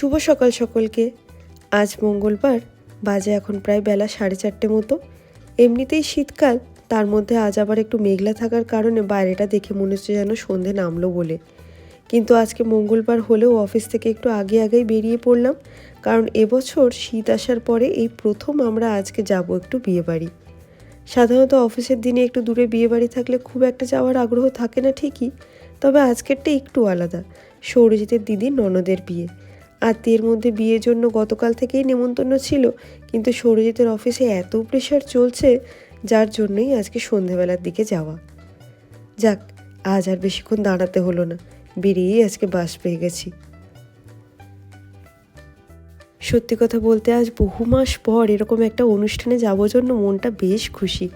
শুভ সকাল সকলকে। আজ মঙ্গলবার, বাজে এখন প্রায় বেলা সাড়ে চারটে মতো। এমনিতেই শীতকাল, তার মধ্যে আজ আবার একটু মেঘলা থাকার কারণে বাইরেটা দেখে মনে হচ্ছে যেন সন্ধে নামলো বলে। কিন্তু আজকে মঙ্গলবার হলেও অফিস থেকে একটু আগে আগেই বেরিয়ে পড়লাম, কারণ এবছর শীত আসার পরে এই প্রথম আমরা আজকে যাব একটু বিয়েবাড়ি। সাধারণত অফিসের দিনে একটু দূরে বিয়েবাড়ি থাকলে খুব একটা যাওয়ার আগ্রহ থাকে না ঠিকই, তবে আজকেরটা একটু আলাদা। সৌরজিতের দিদি ননদের বিয়ে। আত্মীয়ের মধ্যে বিয়ের জন্য গতকাল থেকেই নেমন্তন্ন ছিল, কিন্তু সৌরজিতের অফিসে এত প্রেশার চলছে, যার জন্যই আজকে সন্ধেবেলার দিকে যাওয়া। যাক, আজ আর বেশিক্ষণ দাঁড়াতে হলো না, বেরিয়েই আজকে বাস পেয়ে গেছি। সত্যি কথা বলতে আজ বহু মাস পর এরকম একটা অনুষ্ঠানে যাব জন্য মনটা বেশ খুশি।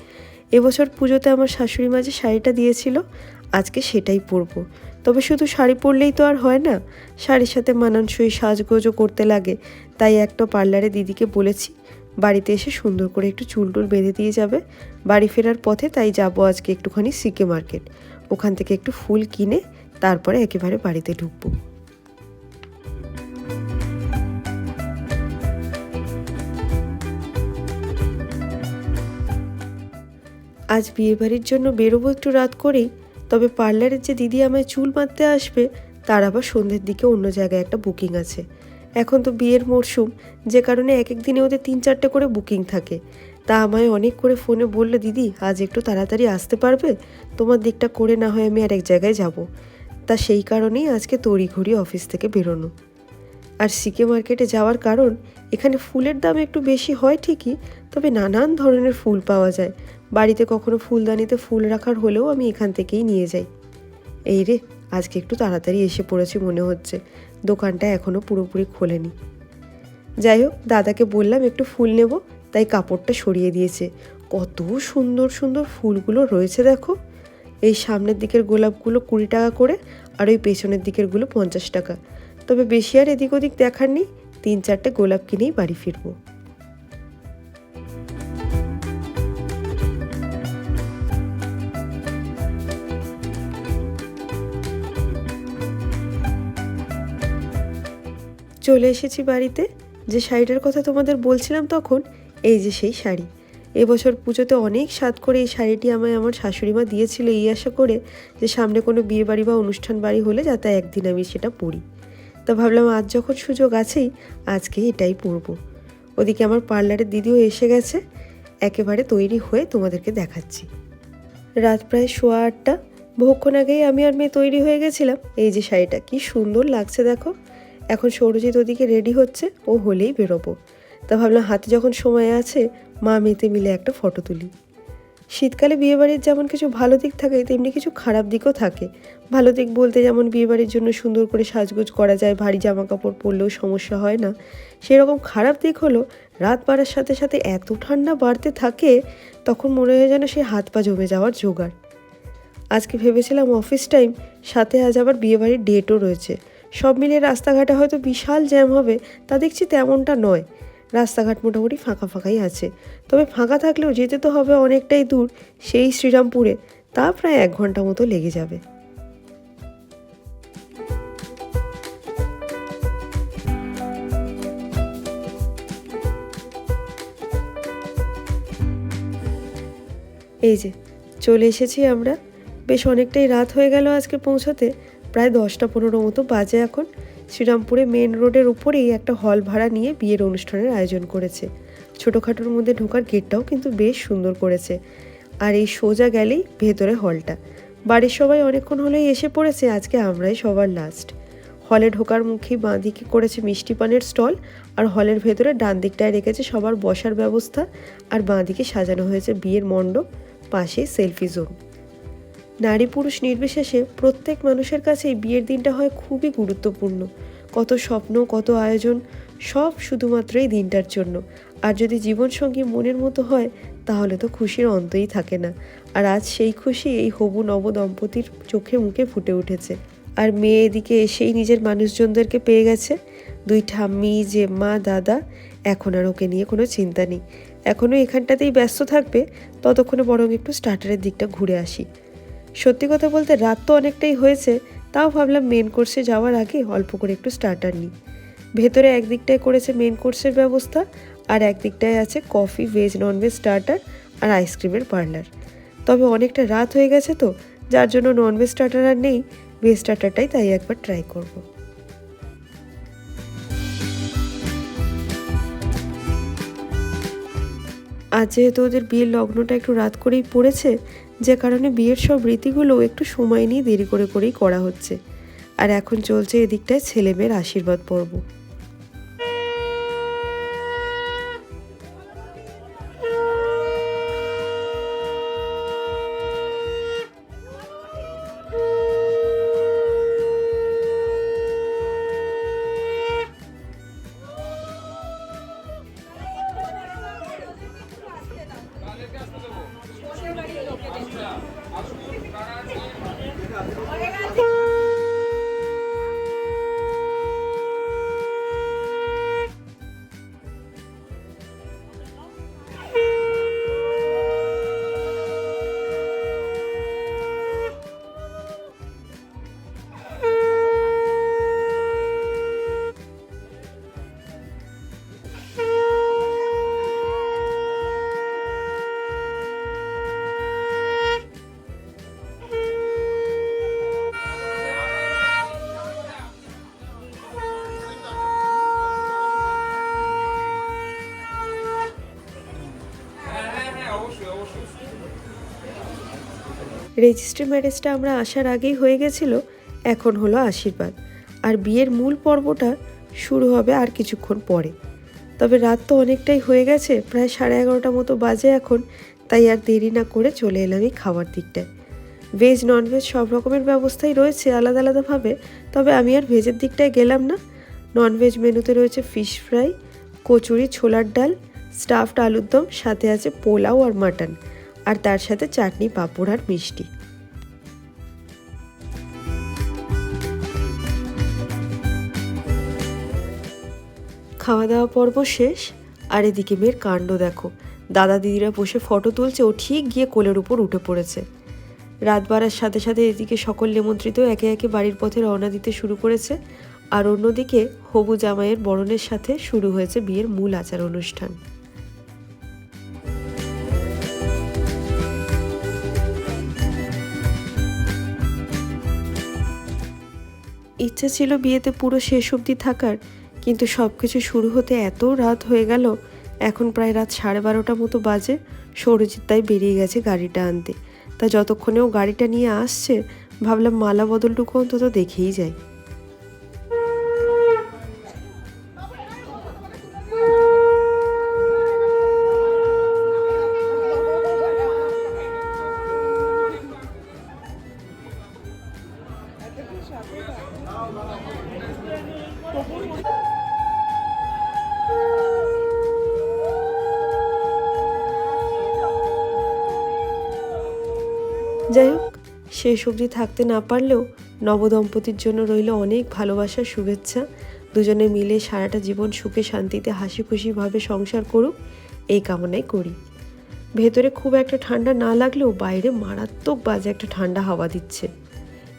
এবছর পুজোতে আমার শাশুড়ি মা যে শাড়িটা দিয়েছিল আজকে সেটাই পরবো। তবে শুধু শাড়ি পরলেই তো আর হয় না, শাড়ির সাথে মানানসই সাজগোজও করতে লাগে। তাই একটা পার্লারে দিদিকে বলেছি, বাড়িতে এসে সুন্দর করে একটু চুল টুল বেঁধে দিয়ে যাবে। বাড়ি ফেরার পথে তাই যাব আজকে একটুখানি সিকে মার্কেট। ওখান থেকে একটু ফুল কিনে তারপরে একেবারে বাড়িতে ঢুকবো। আজ বিয়েবাড়ির জন্য বেরোবো একটু রাত করেই তবে পার্লারের যে দিদি আমায় চুল বাঁধতে আসবে, তার আবার সন্ধ্যের দিকে অন্য জায়গায় একটা বুকিং আছে। এখন তো বিয়ের মরশুম, যে কারণে এক এক দিনে ওদের তিন চারটে করে বুকিং থাকে। তা আমায় অনেক করে ফোনে বলল, দিদি, আজ একটু তাড়াতাড়ি আসতে পারবে? তোমার দিকটা করে না হয় আমি আর এক জায়গায় যাব। তা সেই কারণেই আজকে তড়িঘড়ি অফিস থেকে বেরোনো। আর সিকে মার্কেটে যাওয়ার কারণ এখানে ফুলের দাম একটু বেশি হয় ঠিকই, তবে নানান ধরনের ফুল পাওয়া যায়। বাড়িতে কখনো ফুলদানিতে ফুল রাখার হলেও আমি এখান থেকেই নিয়ে যাই। এই রে, আজকে একটু তাড়াতাড়ি এসে পড়েছি মনে হচ্ছে। দোকানটা এখনও পুরোপুরি খোলেনি। যাই হোক, দাদাকে বললাম একটু ফুল নেব, তাই কাপড়টা সরিয়ে দিয়েছে। কত সুন্দর সুন্দর ফুলগুলো রয়েছে দেখো। এই সামনের দিকের গোলাপগুলো কুড়ি টাকা করে, আর ওই পেছনের দিকেরগুলো পঞ্চাশ টাকা। তবে বেশি আর এদিক ওদিক দেখার নেই। তিন চারটে গোলাপ কিনেই বাড়ি ফিরবো। চলে এসেছি বাড়িতে। যে শাড়িটার কথা তোমাদের বলছিলাম তখন, এই যে সেই শাড়ি। এবছর পুজোতে অনেক স্বাদ করে এই শাড়িটি আমায় আমার শাশুড়ি মা দিয়েছিল, এই আশা করে যে সামনে কোনো বিয়ে বাড়ি বা অনুষ্ঠান বাড়ি হলে যাতে একদিন আমি সেটা পরি। তা ভাবলাম আজ যখন সুযোগ আছেই, আজকে এটাই পরবো। ওদিকে আমার পার্লারের দিদিও এসে গেছে, একেবারে তৈরি হয়ে তোমাদেরকে দেখাচ্ছি। রাত প্রায় শোয়া আটটা, বহুক্ষণ আগেই আমি আর মেয়ে তৈরি হয়ে গেছিলাম। এই যে শাড়িটা, কি সুন্দর লাগছে দেখো। এখন সৌরজিৎ ওদিকে রেডি হচ্ছে, ও হলেই বেরোবো। তা ভাবলাম হাতে যখন সময় আছে, মা মেয়েতে মিলে একটা ফটো তুলি। শীতকালে বিয়েবাড়ির যেমন কিছু ভালো দিক থাকে, তেমনি কিছু খারাপ দিকও থাকে। ভালো দিক বলতে যেমন বিয়েবাড়ির জন্য সুন্দর করে সাজগোজ করা যায়, ভারী জামা কাপড় পরলেও সমস্যা হয় না। সেরকম খারাপ দিক হলো, রাত বাড়ার সাথে সাথে এত ঠান্ডা বাড়তে থাকে, তখন মনে হয় যেন সে হাত পা জমে যাওয়ার জোগাড়। আজকে ভেবেছিলাম অফিস টাইম, সাথে আজ আবার বিয়েবাড়ির ডেটও রয়েছে। সব মিলিয়ে রাস্তাঘাটে হয়তো বিশাল জ্যাম হবে, তা দেখছি তেমনটা নয়। রাস্তাঘাট মোটামুটি ফাঁকা ফাঁকাই আছে। তবে ফাঁকা থাকলেও যেতে তো হবে অনেকটাই দূর, সেই শ্রীরামপুরে, তা প্রায় এক ঘণ্টা মতো লেগে যাবে। এই যে, চলে এসেছি আমরা। বেশ অনেকটাই রাত হয়ে গেল আজকে পৌঁছাতে, প্রায় দশটা পনেরো মতো বাজে এখন। শ্রীরামপুরে মেন রোডের উপরেই একটা হল ভাড়া নিয়ে বিয়ের অনুষ্ঠানের আয়োজন করেছে। ছোটোখাটোর মধ্যে ঢোকার গেটটাও কিন্তু বেশ সুন্দর করেছে। আর এই সোজা গেলেই ভেতরে হলটা। বাড়ির সবাই অনেকক্ষণ হলেই এসে পড়েছে, আজকে আমরাই সবার লাস্ট হলে ঢোকার মুখেই বাঁ দিকে করেছে মিষ্টি পানের স্টল, আর হলের ভেতরে ডান দিকটায় রেখেছে সবার বসার ব্যবস্থা, আর বাঁ দিকে সাজানো হয়েছে বিয়ের মণ্ডপ, পাশে সেলফি জোন। নারী পুরুষ নির্বিশেষে প্রত্যেক মানুষের কাছে বিয়ের দিনটা হয় খুবই গুরুত্বপূর্ণ। কত স্বপ্ন, কত আয়োজন, সব শুধুমাত্র এই দিনটার জন্য। আর যদি জীবনসঙ্গী মনের মতো হয়, তাহলে তো খুশির অন্তই থাকে না। আর আজ সেই খুশি এই হবু নব দম্পতির চোখে মুখে ফুটে উঠেছে। আর মেয়ে এদিকে এসেই নিজের মানুষজনদেরকে পেয়ে গেছে। দুই ঠাম্মি যে মা দাদা, এখন আর ওকে নিয়ে কোনো চিন্তা নেই। এখনও এখানটাতেই ব্যস্ত থাকবে, ততক্ষণে বরং একটু স্টার্টারের দিকটা ঘুরে আসি। সত্যি কথা বলতে রাত তো অনেকটাই হয়েছে তাও ভাবলাম মেন কোর্সে যাওয়ার আগে অল্প করে একটু স্টার্টার নিই। ভেতরে একদিকটায় করেছে মেন কোর্সের ব্যবস্থা, আর একদিকটায় আছে coffee veg non veg starter আর আইসক্রিমের পার্লার তবে অনেকটা রাত হয়ে গেছে তো, যার জন্য ননভেজ স্টার্টার আর নেই ভেজ স্টার্টারটাই তাই একবার ট্রাই করব। আজ যেহেতু ওদের বিয়ের লগ্নটা একটু রাত করেই পড়েছে, যে কারণে বিয়ের সব রীতিগুলো একটু সময় নিয়ে দেরি করে করেই করা হচ্ছে। আর এখন চলছে এদিকটায় ছেলেমেয়ের আশীর্বাদ পর্ব। রেজিস্ট্রি ম্যারেজটা আমরা আসার আগেই হয়ে গেছিল, এখন হলো আশীর্বাদ। আর বিয়ের মূল পর্বটা শুরু হবে আর কিছুক্ষণ পরে। তবে রাত তো অনেকটাই হয়ে গেছে, প্রায় সাড়ে এগারোটা মতো বাজে এখন, তাই আর দেরি না করে চলে এলাম এই খাওয়ার দিকটায়। ভেজ ননভেজ সব রকমের ব্যবস্থাই রয়েছে আলাদা আলাদাভাবে, তবে আমি আর ভেজের দিকটায় গেলাম না। ননভেজ মেনুতে রয়েছে ফিশ ফ্রাই কচুরি, ছোলার ডাল স্টাফড আলুর দম সাথে আছে পোলাও আর মাটন আর তার সাথে চাটনি, পাঁপড় আর মিষ্টি। খাওয়া দাওয়া পর্ব শেষ, আর এদিকে মেয়ের কাণ্ড দেখো। দাদা দিদিরা বসে ফটো তুলছে ও ঠিক গিয়ে কোলের উপর উঠে পড়েছে। রাত বাড়ার সাথে সাথে এদিকে সকল নিমন্ত্রিত একে একে বাড়ির পথে রওনা দিতে শুরু করেছে, আর অন্যদিকে হবু জামাইয়ের বরণের সাথে শুরু হয়েছে বিয়ের মূল আচার অনুষ্ঠান। ইচ্ছে ছিল বিয়েতে পুরো শেষ অবধি থাকার, কিন্তু সব কিছু শুরু হতে এত রাত হয়ে গেল, এখন প্রায় রাত সাড়ে বারোটা মতো বাজে, সৌরজিৎ তাই বেরিয়ে গেছে গাড়িটা আনতে। তা যতক্ষণে ও গাড়িটা নিয়ে আসছে, ভাবলাম মালা বদলটুকু অন্তত দেখেই যাই। যাই হোক শেষ অবধি থাকতে না পারলেও নবদম্পতির জন্য রইল অনেক ভালোবাসার শুভেচ্ছা। দুজনে মিলে সারাটা জীবন সুখে, শান্তিতে হাসি খুশিভাবে সংসার করুক, এই কামনাই করি। ভেতরে খুব একটা ঠান্ডা না লাগলেও বাইরে মারাত্মক বাজে একটা ঠান্ডা হাওয়া দিচ্ছে।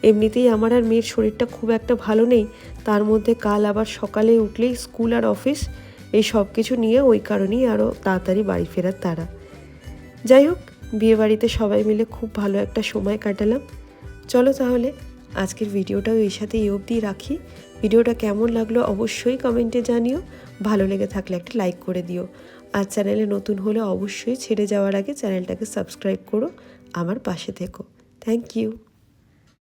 এমনিতেই আমার আর মেয়ের শরীরটা খুব একটা ভালো নেই, তার মধ্যে কাল আবার সকালে উঠলেই স্কুল আর অফিস, এই সব কিছু নিয়ে ওই কারণেই আরও তাড়াতাড়ি বাড়ি ফেরার তারা যাই হোক বিয়ে বাড়িতে সবাই মিলে খুব ভালো একটা সময় কাটালাম। চলো তাহলে আজকের ভিডিওটাও এই সাথে এই অবধি রাখি। ভিডিওটা কেমন লাগল অবশ্যই কমেন্টে জানিও। ভালো লেগে থাকলে একটা লাইক করে দিও। আর চ্যানেলে নতুন হলে অবশ্যই ছেড়ে যাওয়ার আগে চ্যানেলটাকে সাবস্ক্রাইব করো। আমার পাশে থেকো। Thank you.